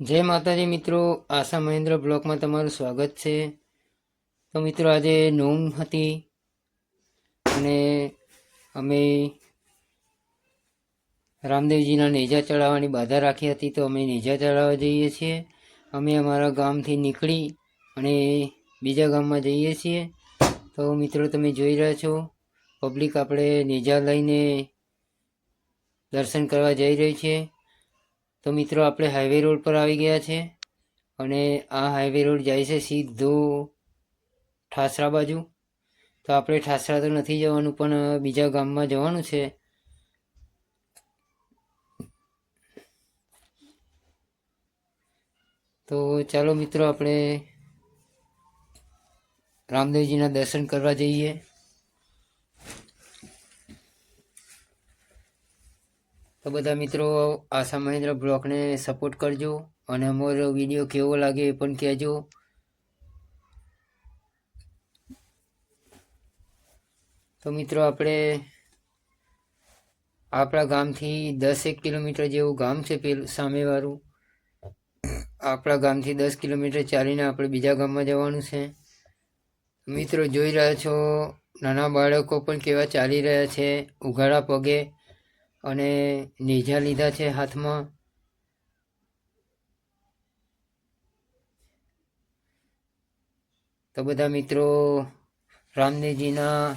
જય માતાજી મિત્રો, આશા મહેન્દ્ર બ્લોકમાં તમારું સ્વાગત છે. તો મિત્રો, આજે નોમ હતી અને અમે રામદેવજીના નેજા ચડાવવાની બાધા રાખી હતી, તો અમે નેજા ચડાવવા જઈએ છીએ. અમે અમારા ગામથી નીકળી અને બીજા ગામમાં જઈએ છીએ. તો મિત્રો, તમે જોઈ રહ્યા છો, પબ્લિક આપણે નેજા લઈને દર્શન કરવા જઈ રહી છે. તો મિત્રો, આપણે હાઈવે રોડ પર આવી ગયા છે અને આ હાઈવે રોડ જાય છે સીધો ઠાસરા બાજુ. તો આપણે ઠાસરા તો નથી જવાનું, પણ બીજા ગામમાં જવાનું છે. તો ચાલો મિત્રો, આપણે રામદેવજીના દર્શન કરવા જઈએ. તો બધા મિત્રો આશા મહેન્દ્ર બ્લોગને સપોર્ટ કરજો અને અમારો વીડિયો કેવો લાગે એ પણ કહેજો. તો મિત્રો, આપણે આપણા ગામથી દસેક કિલોમીટર જેવું ગામ છે પેલું, સામેવાળું. આપણા ગામથી દસ કિલોમીટર ચાલીને આપણે બીજા ગામમાં જવાનું છે. મિત્રો, જોઈ રહ્યા છો, નાના બાળકો પણ કેવા ચાલી રહ્યા છે, ઉઘાડા પગે. અને નેજા લીધા છે હાથમાં. તો બધા મિત્રો રામદેવજીના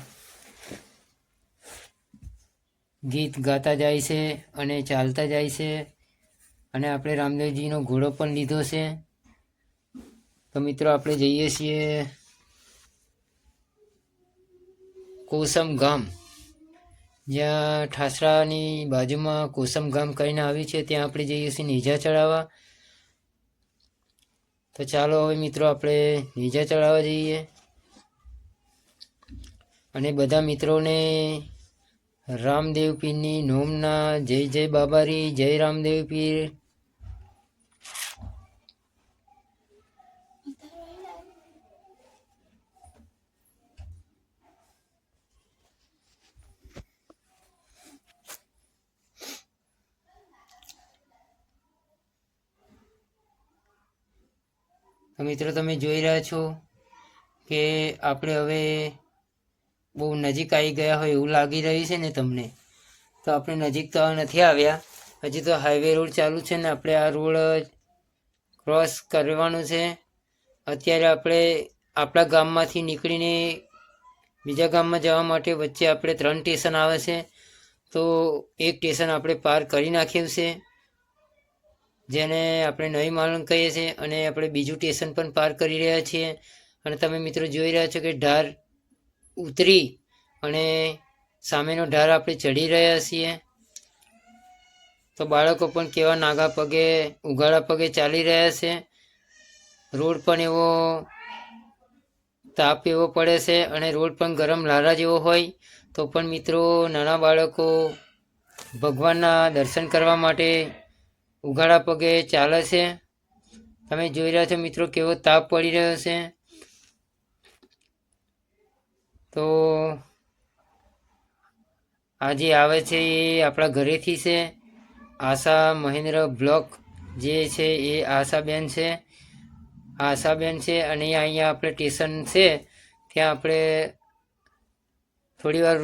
ગીત ગાતા જાય છે અને ચાલતા જાય છે. અને આપણે રામદેવજીનો ઘોડો પણ લીધો છે. તો મિત્રો, આપણે જઈએ છીએ કોસમ ગામ. જ્યાં ઠાસરાની બાજુમાં કોસમ ગામ કરીને આવ્યું છે, ત્યાં આપણે જઈએ છીએ નીજા ચડાવવા. તો ચાલો હવે મિત્રો આપણે નીજા ચડાવવા જઈએ. અને બધા મિત્રોને રામદેવ પીરની નોમના જય જય બાબારી, જય રામદેવ પીર. તો મિત્રો, તમે જોઈ રહ્યા છો કે આપણે હવે બહુ નજીક આવી ગયા હોય એવું લાગી રહ્યું છે ને તમને? તો આપણે નજીક તો નથી આવ્યા. હજી તો હાઈવે રોડ ચાલુ છે ને આપણે આ રોડ ક્રોસ કરવાનું છે. અત્યારે આપણે આપણા ગામમાંથી નીકળીને બીજા ગામમાં જવા માટે વચ્ચે આપણે ત્રણ સ્ટેશન આવે છે. તો એક સ્ટેશન આપણે પાર કરી નાખ્યું છે. જેને આપણે નવી માલણ કહીએ છીએ અને આપણે બીજું સ્ટેશન પણ પાર કરી રહ્યા છીએ. અને તમે મિત્રો જોઈ રહ્યા છો કે ઢાર ઉતરી અને સામેનો ઢાર આપણે ચડી રહ્યા છીએ. તો બાળકો પણ કેવા નાગા પગે, ઉઘાડા પગે ચાલી રહ્યા છે. રોડ પણ એવો તાપ એવો પડે છે અને રોડ પણ ગરમ લારા જેવો હોય. તો પણ મિત્રો નાના બાળકો ભગવાનના દર્શન કરવા માટે ઉઘાડા પગે ચાલે છે. તમે જોઈ રહ્યા છો મિત્રો કેવો તાપ પડી રહ્યો છે. તો આજે આવે છે એ આપણા ઘરેથી છે. આશા મહેન્દ્ર બ્લોક જે છે એ આશાબેન છે. આશાબેન છે અને અહીંયા આપણે સ્ટેશન છે. ત્યાં આપણે થોડી વાર